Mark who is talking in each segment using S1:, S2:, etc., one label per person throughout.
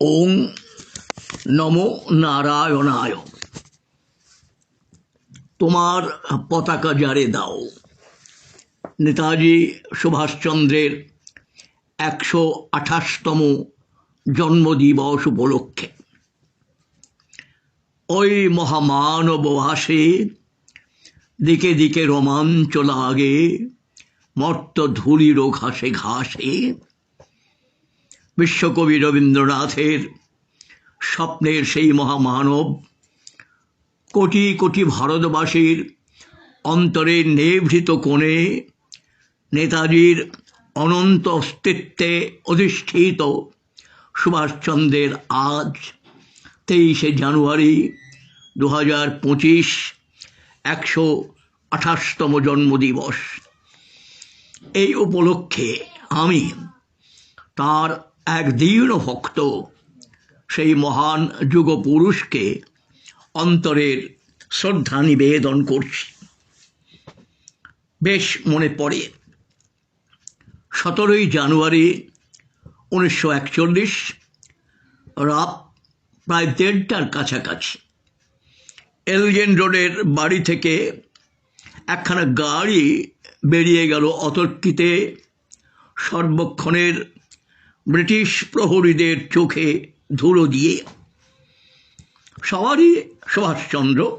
S1: ওং নমো নারায়ণায়। তোমার পতাকা জারে দাও। নেতাজি সুভাষচন্দ্রের একশো আঠাশতম জন্মদিবস উপলক্ষে। ওই মহামানব আসে, দিকে দিকে রোমাঞ্চ লাগে মর্ত ধুলির ঘাসে ঘাসে। বিশ্বকবি রবীন্দ্রনাথের স্বপ্নের সেই মহামানব, কোটি কোটি ভারতবাসীর অন্তরে নেভৃত কোণে নেতাজির অনন্ত অস্তিত্বে অধিষ্ঠিত সুভাষচন্দ্রের আজ তেইশে জানুয়ারি দু হাজার পঁচিশ একশো আঠাশতম জন্মদিবস। এই উপলক্ষে আমি তার এক দীর্ণ ভক্ত, সেই মহান যুগপুরুষকে অন্তরের শ্রদ্ধা নিবেদন করছি। বেশ মনে পড়ে, সতেরোই জানুয়ারি উনিশশো একচল্লিশ, রাত প্রায় দেড়টার কাছাকাছি। এলগেন রোডের বাড়ি থেকে একখানা গাড়ি বেরিয়ে গেল অতর্কিতে, সর্বক্ষণের ব্রিটিশ প্রহরীদের চোখে ধুলো দিয়ে সবারই সুভাষচন্দ্র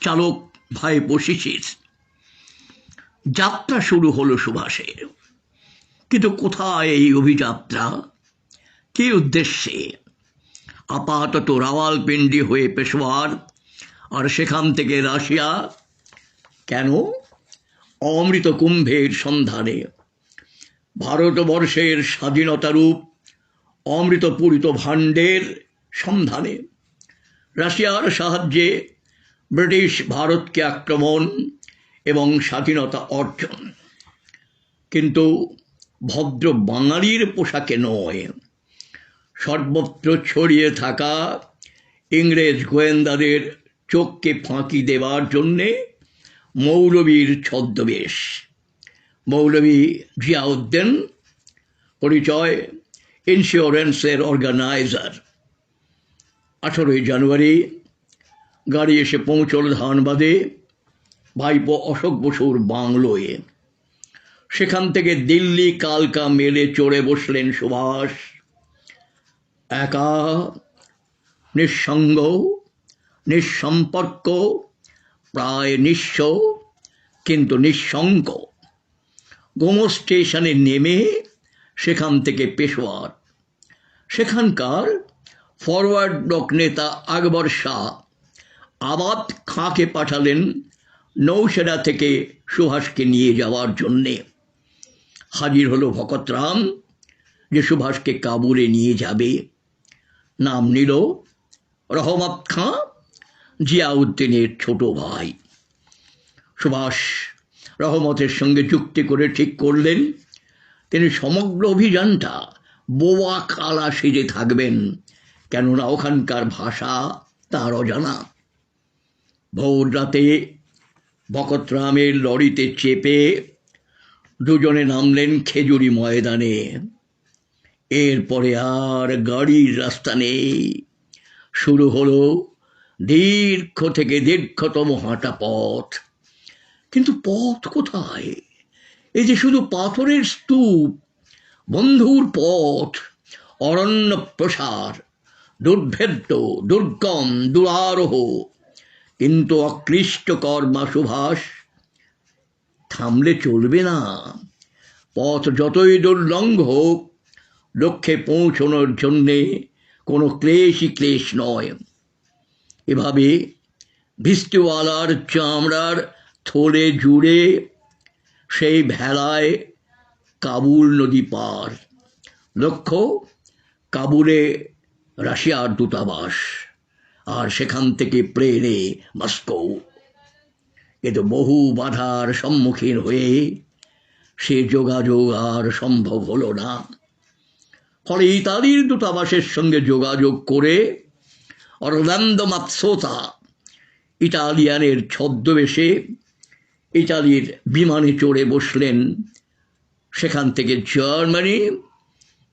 S1: চালক ভাইপো শিশির। যাত্রা শুরু হলো সুভাষের। কিন্তু কোথায় এই অভিযাত্রা? কি উদ্দেশ্যে? আপাতত রাওয়ালপিন্ডি হয়ে পেশোয়ার, আর সেখান থেকে রাশিয়া? কেন? অমৃত কুম্ভের সন্ধানে। ভারতবর্ষের স্বাধীনতারূপ অমৃতপূরিত ভাণ্ডের সন্ধানে রাশিয়ার সাহায্যে ব্রিটিশ ভারতকে আক্রমণ এবং স্বাধীনতা অর্জন। কিন্তু ভদ্র বাঙালির পোশাকে নয়। সর্বত্র ছড়িয়ে থাকা ইংরেজ গোয়েন্দাদের চোখকে ফাঁকি দেওয়ার জন্যে মৌলবীর ছদ্মবেশ মৌলবী জিয়াউদ্দিন পরিচয় ইন্স্যুরেন্সের অর্গানাইজার আঠেরোই জানুয়ারি, গাড়ি এসে পৌঁছল ধানবাদে, ভাইপো অশোক বসুর বাংলোয়ে। সেখান থেকে দিল্লি, কালকা মেলে চড়ে বসলেন সুভাষ। একা, নিঃসঙ্গ, নিঃসম্পর্ক, প্রায় নিঃস্ব, কিন্তু নিঃসঙ্গ। গোমো স্টেশনে নেমে সেখান থেকে পেশোয়ার। সেখানকার ফরওয়ার্ড ব্লক নেতা আকবর শাহ আবাদ খাঁকে পাঠালেন নৌসেনা থেকে সুভাষকে নিয়ে যাওয়ার জন্যে। হাজির হলো ভকতরাম যে সুভাষকে কাবুলে নিয়ে যাবে। নাম নিল রহমত খাঁ জিয়াউদ্দিনের ছোট ভাই। সুভাষ রহমতের সঙ্গে চুক্তি করে ঠিক করলেন। তিনি সমগ্র অভিযানটা বোয়া খালা সেজে থাকবেন, কেননা ওখানকার ভাষা তার অজানা। ভোর রাতে বকতরামের লরিতে চেপে দুজনে নামলেন খেজুরি ময়দানে। এরপরে আর গাড়ির রাস্তা নেই। শুরু হলো দীর্ঘ থেকে দীর্ঘতম হাঁটা পথ। কিন্তু পথ কোথায়? এই যে শুধু পাথরের স্তূপ, বন্ধুর পথ, অরণ্য প্রসার, দুর্ভেদ্য, দুর্গম, দুরারোহ, কিন্তু অক্লিষ্টকর মা সুভাষ, থামলে চলবে না। পথ যতই দুর্লঙ্ঘ হোক, লক্ষ্যে পৌঁছনোর জন্যে কোনো ক্লেশই ক্লেশ নয়। এভাবে ভিস্তিওয়ালার চামড়ার থলে জুড়ে সেই ভেলায় কাবুল নদী পার। লক্ষ্য, কাবুলে রাশিয়ার দূতাবাস, আর সেখান থেকে প্লেনে মস্কো। কিন্তু বহু বাধার সম্মুখীন হয়ে সে যোগাযোগ আর সম্ভব হলো না। ফলে ইতালির দূতাবাসের সঙ্গে যোগাযোগ করে অরল্যান্ডো মাৎসোতা ইটালিয়ানের ছদ্মবেশে ইটালির বিমানে চড়ে বসলেন। সেখান থেকে জার্মানি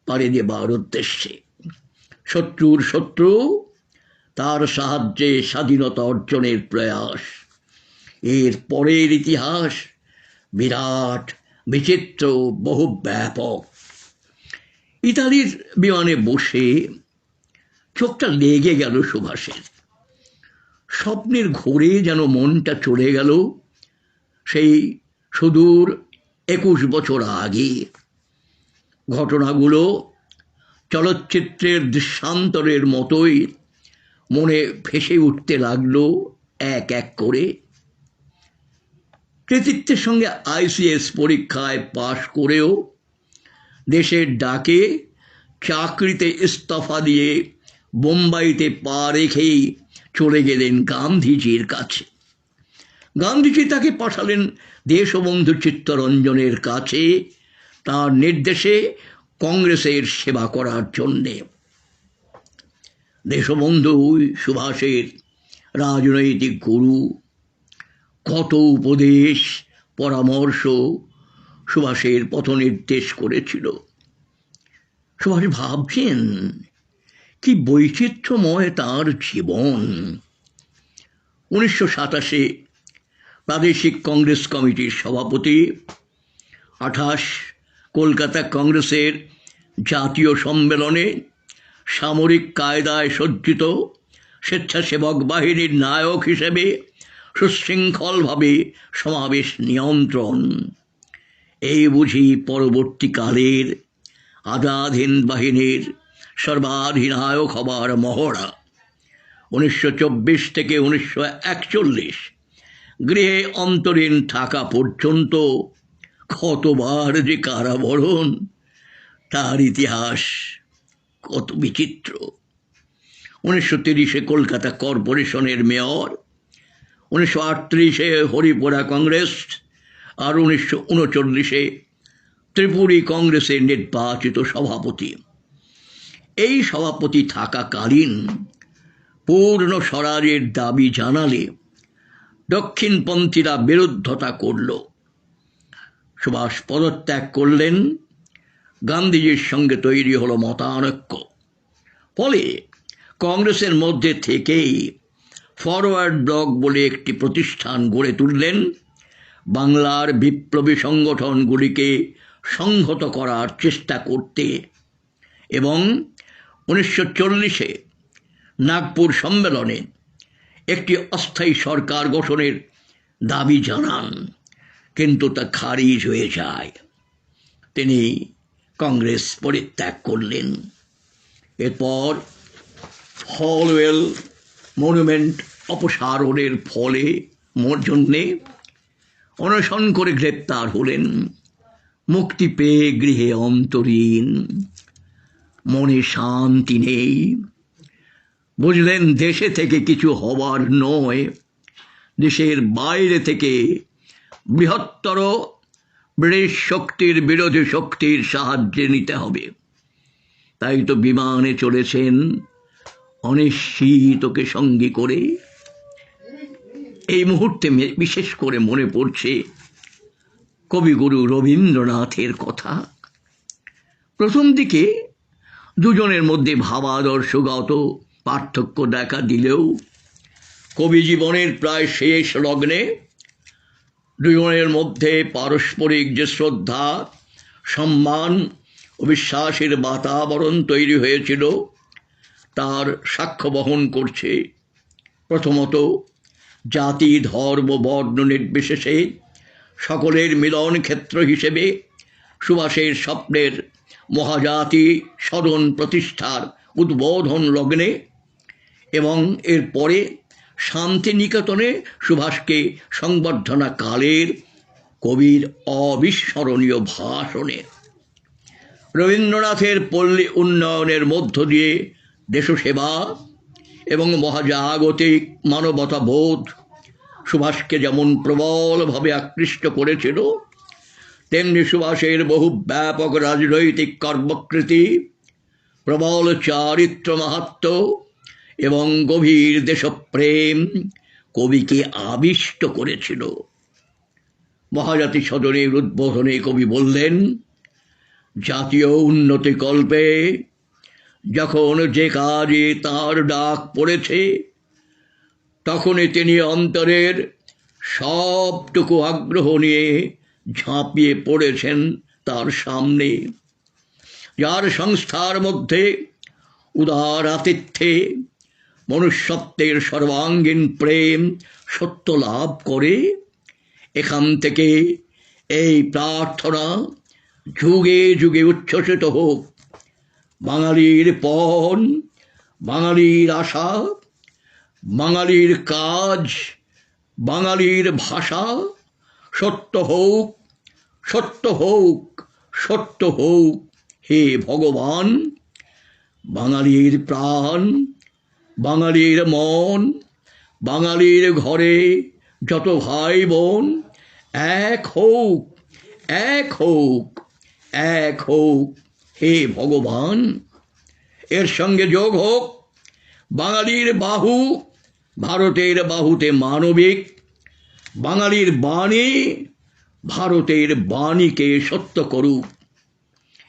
S1: পাড়ি দেবার উদ্দেশ্যে। শত্রুর শত্রু, তার সাহায্যে স্বাধীনতা অর্জনের প্রয়াস। এর পরের ইতিহাস বিরাট, বিচিত্র বহু ব্যাপক ইতালির বিমানে বসে চোখটা লেগে গেল সুভাষের। স্বপ্নের ঘোরে যেন মনটা চলে গেল। সেই সুদূর একুশ বছর আগে। ঘটনাগুলো চলচ্চিত্রের দৃশ্যান্তরের মতোই মনে ভেসে উঠতে লাগল এক এক করে। কৃতিত্বের সঙ্গে আইসিএস পরীক্ষায় পাশ করেও দেশের ডাকে চাকরিতে ইস্তফা দিয়ে বোম্বাইতে পা রেখেই চলে গেলেন গান্ধীজির কাছে। গান্ধীজি তাকে পাঠালেন দেশবন্ধু চিত্তরঞ্জনের কাছে তার নির্দেশে কংগ্রেসের সেবা করার জন্যে। দেশবন্ধু সুভাষের রাজনৈতিক গুরু, কত উপদেশ, পরামর্শ সুভাষের পথ নির্দেশ করেছিল। সুভাষ ভাবছেন, কি বৈচিত্র্যময় তার জীবন। উনিশশো সাতাশে প্রাদেশিক কংগ্রেস কমিটির সভাপতি। আঠাশ, কলকাতা কংগ্রেসের জাতীয় সম্মেলনে সামরিক কায়দায় সজ্জিত স্বেচ্ছাসেবক বাহিনীর নায়ক হিসেবে সুশৃঙ্খলভাবে সমাবেশ নিয়ন্ত্রণ। এই বুঝি পরবর্তীকালের আজাদ হিন্দ বাহিনীর সর্বাধিনায়ক হবার মহড়া। উনিশশো চব্বিশ থেকে উনিশশো একচল্লিশ গৃহে অন্তরীণ থাকা পর্যন্ত কতবার যে কারাবরণ, তার ইতিহাস কত বিচিত্র। উনিশশো তিরিশে কলকাতা কর্পোরেশনের মেয়র, উনিশশো আটত্রিশে হরিপুরা কংগ্রেস, আর উনিশশো উনচল্লিশে ত্রিপুরী কংগ্রেসের নির্বাচিত সভাপতি। এই সভাপতি থাকাকালীন পূর্ণ স্বরাজের দাবি জানালে দক্ষিণপন্থীরা বিরুদ্ধতা করল। সুভাষ পদত্যাগ করলেন। গান্ধীজির সঙ্গে তৈরি হলো মতানৈক্য। ফলে কংগ্রেসের মধ্যে থেকেই ফরওয়ার্ড ব্লক বলে একটি প্রতিষ্ঠান গড়ে তুললেন। বাংলার বিপ্লবী সংগঠনগুলিকে সংহত করার চেষ্টা করতে এবং উনিশশো চল্লিশে নাগপুর সম্মেলনে একটি অস্থায়ী সরকার গঠনের দাবি জানান। কিন্তু তা খারিজ হয়ে যায়। তিনি কংগ্রেস পরিত্যাগ করলেন। এরপর হলওয়েল মনুমেন্ট অপসারণের ফলে মোর জন্যে অনশন করে গ্রেপ্তার হলেন। মুক্তি পেয়ে গৃহে অন্তরীণ। মনে শান্তি নেই। বুঝলেন, দেশে থেকে কিছু হবার নয়। দেশের বাইরে থেকে বৃহত্তর ব্রিটিশ শক্তির বিরোধী শক্তির সাহায্যে নিতে হবে। তাই তো বিমানে চলেছেন অনিশ্চিতকে সঙ্গী করে। এই মুহূর্তে বিশেষ করে মনে পড়ছে কবিগুরু রবীন্দ্রনাথের কথা। প্রথম দিকে দুজনের মধ্যে ভাবাদর্শগত পার্থক্য দেখা দিলেও কবি জীবনের প্রায় শেষ লগ্নে দুজনের মধ্যে পারস্পরিক যে শ্রদ্ধা, সম্মান ও বিশ্বাসের বাতাবরণ তৈরি হয়েছিল, তার সাক্ষ্য বহন করছে প্রথমত জাতি, ধর্ম, বর্ণ নির্বিশেষে সকলের মিলন ক্ষেত্র হিসেবে সুভাষের স্বপ্নের মহাজাতি সদন প্রতিষ্ঠার উদ্বোধন লগ্নে এবং এরপরে শান্তিনিকেতনে সুভাষকে সংবর্ধনা কালের কবির অবিস্মরণীয় ভাষণে। রবীন্দ্রনাথের পল্লী উন্নয়নের মধ্য দিয়ে দেশসেবা এবং মহাজাগতিক মানবতাবোধ সুভাষকে যেমন প্রবলভাবে আকৃষ্ট করেছিল, তেমনি সুভাষের বহু ব্যাপক রাজনৈতিক কর্মকৃতি, প্রবল চারিত্র মাহাত্ম এবং গভীর দেশপ্রেম কবিকে আবিষ্ট করেছিল। মহাজাতি সদনের উদ্বোধনে কবি বললেন, জাতীয় উন্নতি কল্পে যখন যে কাজে তার ডাক পড়েছে, তখনই তিনি অন্তরের সবটুকু আগ্রহ নিয়ে ঝাঁপিয়ে পড়েছেন তার সামনে। যার সংস্থার মধ্যে উদার আতিথ্যে মনুষ্যত্বের সর্বাঙ্গীন প্রেম সত্য লাভ করে, এখান থেকে এই প্রার্থনা যুগে যুগে উচ্ছ্বসিত হোক। বাঙালির পণ, বাঙালির আশা, বাঙালির কাজ, বাঙালির ভাষা, সত্য হোক সত্য হোক সত্য হোক, হে ভগবান। বাঙালির প্রাণ বাঙালির মন, বাঙালির ঘরে যত ভাই বোন, এক হোক এক হোক এক হোক, হে ভগবান। এর সঙ্গে যোগ হোক, বাঙালির বাহু, ভারতের বাহুতে মানবিক, বাঙালির বাণী, ভারতের বাণীকে সত্য করুক।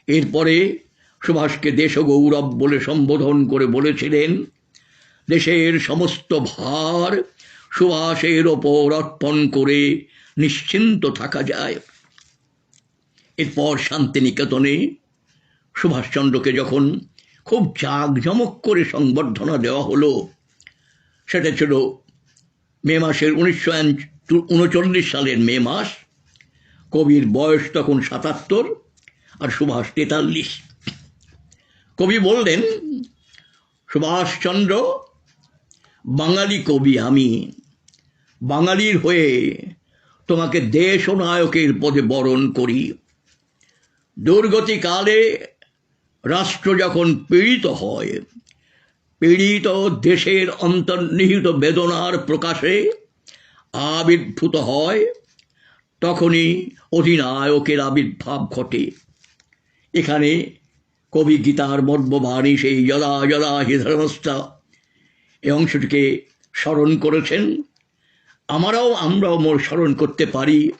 S1: এরপরে সুভাষকে দেশ গৌরব বলে সম্বোধন করে বলেছিলেন দেশের সমস্ত ভার সুভাষের ওপর অর্পণ করে নিশ্চিন্ত থাকা যায়। এরপর শান্তিনিকেতনে সুভাষচন্দ্রকে যখন খুব জাঁকজমক করে সংবর্ধনা দেওয়া হলো, সেটা ছিল মে মাসের উনিশশো উনচল্লিশ সালের মে মাস, কবির বয়স তখন সাতাত্তর আর সুভাষ তেতাল্লিশ। কবি বললেন, সুভাষচন্দ্র বাঙালি কবি আমি। বাঙালির হয়ে তোমাকে দেশ ও নায়কের পদে বরণ করি। দুর্গতিকালে রাষ্ট্র যখন পীড়িত হয়, পীড়িত দেশের অন্তর্নিহিত বেদনার প্রকাশে আবির্ভূত হয়, তখনই অধিনায়কের আবির্ভাব ঘটে। এখানে কবি গীতার মর্মবাণী, সেই যদা যদা হি ধর্মস্থা এই অংশটিকে স্মরণ করেছেন। আমরাও আমরাও মোর স্মরণ করতে পারি।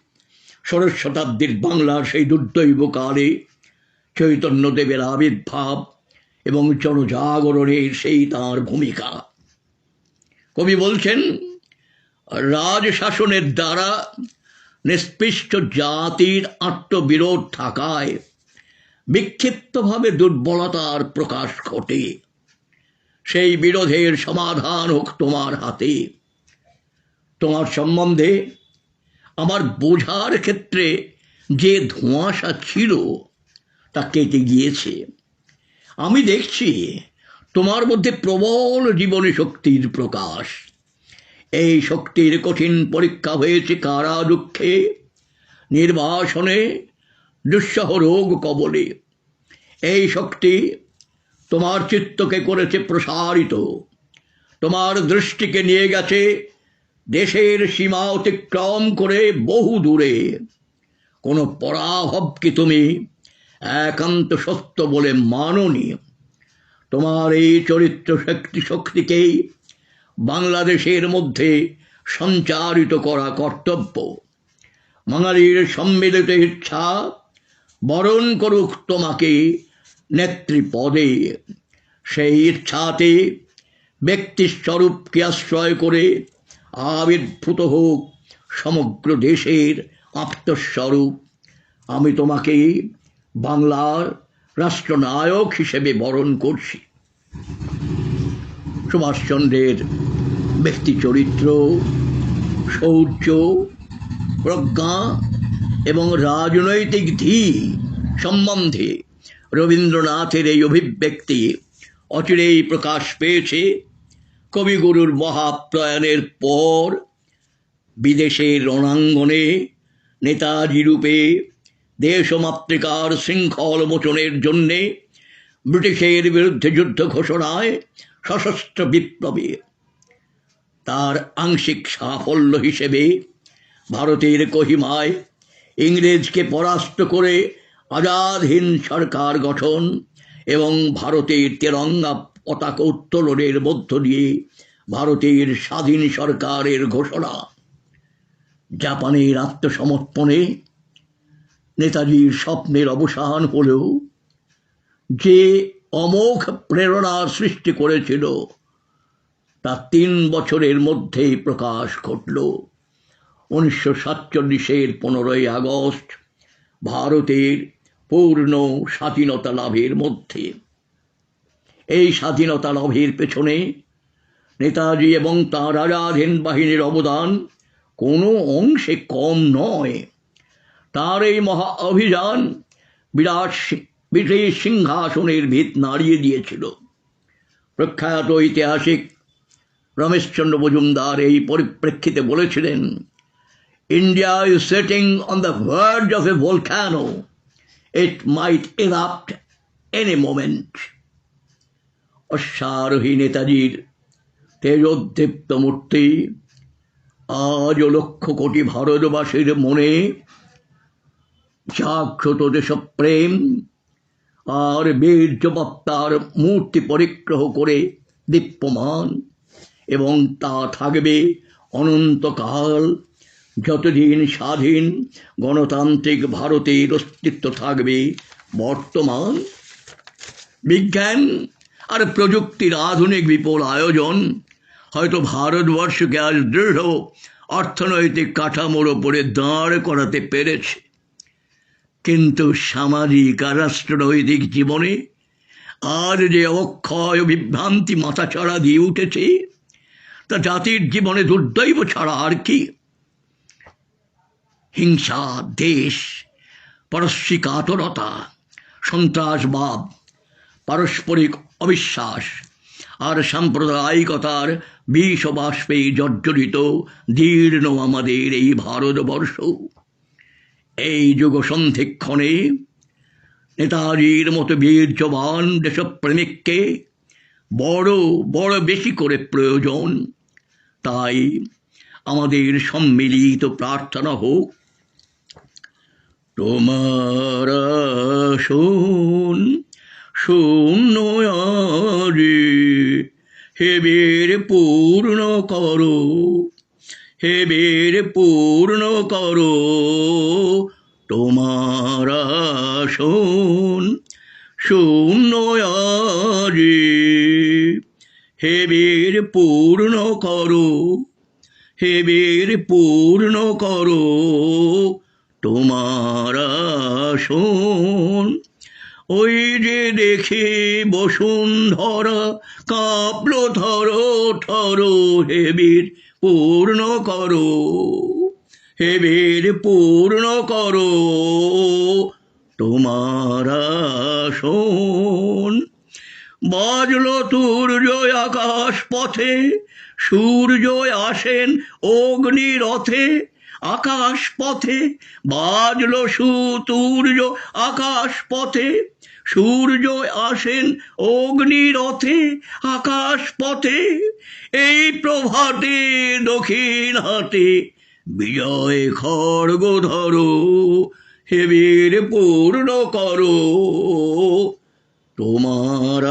S1: ষোড়শ শতাব্দীর বাংলার সেই দুর্দৈব কালে চৈতন্যদেবের আবির্ভাব এবং জনজাগরণের সেই তাঁর ভূমিকা। কবি বলছেন রাজশাসনের দ্বারা নিষ্পৃষ্ট জাতির আত্মবিরোধ থাকায় বিক্ষিপ্তভাবে দুর্বলতার প্রকাশ ঘটে। সেই বিরোধের সমাধান হোক তোমার হাতে। তোমার সম্বন্ধে আমার বোঝার ক্ষেত্রে যে ধোঁয়াশা ছিল, তা কেটে গিয়েছে। আমি দেখছি তোমার মধ্যে প্রবল জীবনী শক্তির প্রকাশ। এই শক্তির কঠিন পরীক্ষা হয়েছে কারা দুঃখে? নির্বাসনে দুঃসহ রোগ কবলে। এই শক্তি তোমার চিত্তকে করেছে প্রসারিত। তোমার দৃষ্টিকে নিয়ে গেছে দেশের সীমা অতিক্রম করে বহু দূরে। কোনো পরাভবকে তুমি একান্ত সত্য বলে মাননি? তোমার এই চরিত্র শক্তি শক্তিকেই বাংলাদেশের মধ্যে সঞ্চারিত করা কর্তব্য। বাঙালির সম্মিলিত ইচ্ছা বরণ করুক তোমাকে নেতৃপদে সেই ইচ্ছাতে ব্যক্তিস্বরূপকে আশ্রয় করে আবির্ভূত হোক সমগ্র দেশের আত্মস্বরূপ। আমি তোমাকে বাংলার রাষ্ট্রনায়ক হিসেবে বরণ করছি। সুভাষচন্দ্রের ব্যক্তি চরিত্র শৌর্য, প্রজ্ঞা এবং রাজনৈতিক ধী সম্বন্ধে রবীন্দ্রনাথের এই অভিব্যক্তি অচিরেই প্রকাশ পেয়েছে। কবিগুরুর মহাপ্রয়াণের পর বিদেশের রণাঙ্গনে নেতাজি রূপে দেশমাতৃকার শৃঙ্খল মোচনের জন্যে ব্রিটিশের বিরুদ্ধে যুদ্ধ ঘোষণায় সশস্ত্র বিপ্লবে। তার আংশিক সাফল্য হিসেবে ভারতের কহিমায় ইংরেজকে পরাস্ত করে আজাদহীন সরকার গঠন এবং ভারতের তেরঙ্গা পতাকা উত্তোলনের মধ্য দিয়ে ভারতের স্বাধীন সরকারের ঘোষণা। জাপানের আত্মসমর্পণে নেতাজির স্বপ্নের অবসান হলেও যে অমোঘ প্রেরণা সৃষ্টি করেছিল, তা তিন বছরের মধ্যেই প্রকাশ ঘটল। উনিশশো সাতচল্লিশের পনেরোই আগস্ট ভারতের পূর্ণ স্বাধীনতা লাভের মধ্যে। এই স্বাধীনতা লাভের পেছনে নেতাজি এবং তাঁর রাজাধীন বাহিনীর অবদান কোনো অংশে কম নয়। তার এই মহা অভিযান বিরাট ব্রিটিশ সিংহাসনের ভিত নাড়িয়ে দিয়েছিল। প্রখ্যাত ঐতিহাসিক রমেশচন্দ্র মজুমদার এই পরিপ্রেক্ষিতে বলেছিলেন, India is setting on the verge of a volcano. It might erupt any moment অশ্বারোহী নেতাজির তেজোদ্দীপ্ত মূর্তি আজও লক্ষ কোটি ভারতবাসীর মনে জাগ্রত দেশপ্রেম আর বীর্যবত্তার মূর্তি পরিগ্রহ করে দীপ্যমান এবং তা থাকবে অনন্তকাল যতদিন স্বাধীন গণতান্ত্রিক ভারতের অস্তিত্ব থাকবে, বর্তমান বিজ্ঞান আর প্রযুক্তির আধুনিক বিপুল আয়োজন, হয়তো ভারতবর্ষকে আজ দৃঢ় অর্থনৈতিক কাঠামোর ওপরে দাঁড় করাতে পেরেছে। কিন্তু সামাজিক আর রাষ্ট্রনৈতিক জীবনে আর যে অক্ষয় বিভ্রান্তি মাথাচাড়া দিয়ে উঠেছে, তা জাতির জীবনে দুর্দৈব ছাড়া আর কি? হিংসা, দেশ, পারস্যিক আতরতা, সন্ত্রাসবাদ, পারস্পরিক অবিশ্বাস আর সাম্প্রদায়িকতার বিষ বাষ্পে জর্জরিত দীর্ণ আমাদের এই ভারতবর্ষ। এই যুগ সন্ধিক্ষণে নেতাজির মতো বীর্যবান দেশপ্রেমিককে বড় বড় বেশি করে প্রয়োজন। তাই আমাদের সম্মিলিত প্রার্থনা হোক। তোমার শোন শূন্য হেবের পূর্ণ করো হেবের পূর্ণ করো, তোমার শোন শূন্য হেবের পূর্ণ করো হেবের পূর্ণ করো তোমার শোন ওই যে দেখে বসুন্ধরা কাঁপল, ধরো ধরো হেবের পূর্ণ করো, হেবের পূর্ণ করো তোমার শোন বাজল সূর্য আকাশ পথে, সূর্য আসেন অগ্নি রথে আকাশ পথে বাজল সূর্য আকাশ পথে সূর্য আসেন অগ্নি রথে আকাশ পথে এই প্রভাতে দক্ষিণ হাতে বিজয় খড়গ ধরো হেবের পূর্ণ করো। তোমার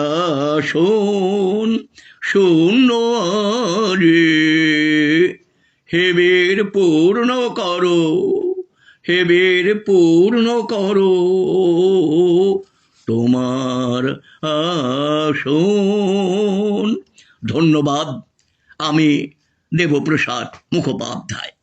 S1: শোন শূন্য রে হেবের পূর্ণ করো হে বীর পূর্ণ করো। তোমার আসন। ধন্যবাদ আমি দেবপ্রসাদ মুখোপাধ্যায়।